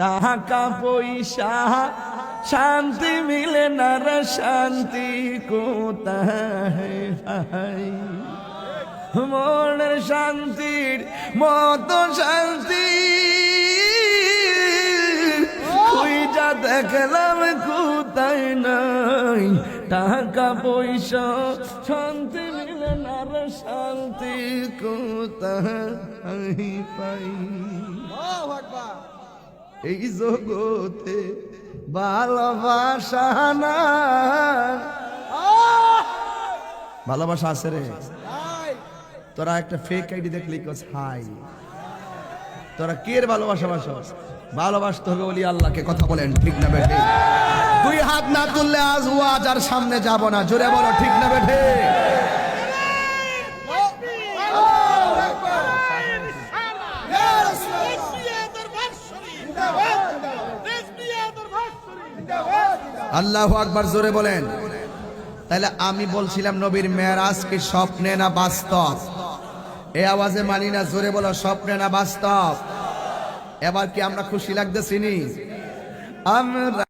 টাকা পয়সা, শান্তি মিলে না শান্তি, কোথায় মনের শান্তির মতো শান্তি। খুঁজা দেখলাম কোথায় নাই। টাকা, পয়সা, শান্তি মিলে না শান্তি, কোথায় পাই? এই জগতে ভালোবাসা না ভালোবাসা আছে রে। তোরা একটা ফেক আইডি দেখলি, কস, হাই। তোরা কের ভালোবাসা বাসো? ভালোবাসতে হবে বলি আল্লাহকে, কথা বলেন, ঠিক না বেঠে? দুই হাত না তুললে আজ ওয়াজ আর সামনে যাব না, জোরে বলো, ঠিক না বেঠে? আল্লাহ আকবার জোরে বলেন। তাহলে আমি বলছিলাম, নবীর মেয়েরাজ কি স্বপ্নে না বাস্তব? এ আওয়াজে মানি না জোরে বলো, স্বপ্নে না বাস্তব? এবার কি আমরা খুশি লাগতেছি নি? আমরা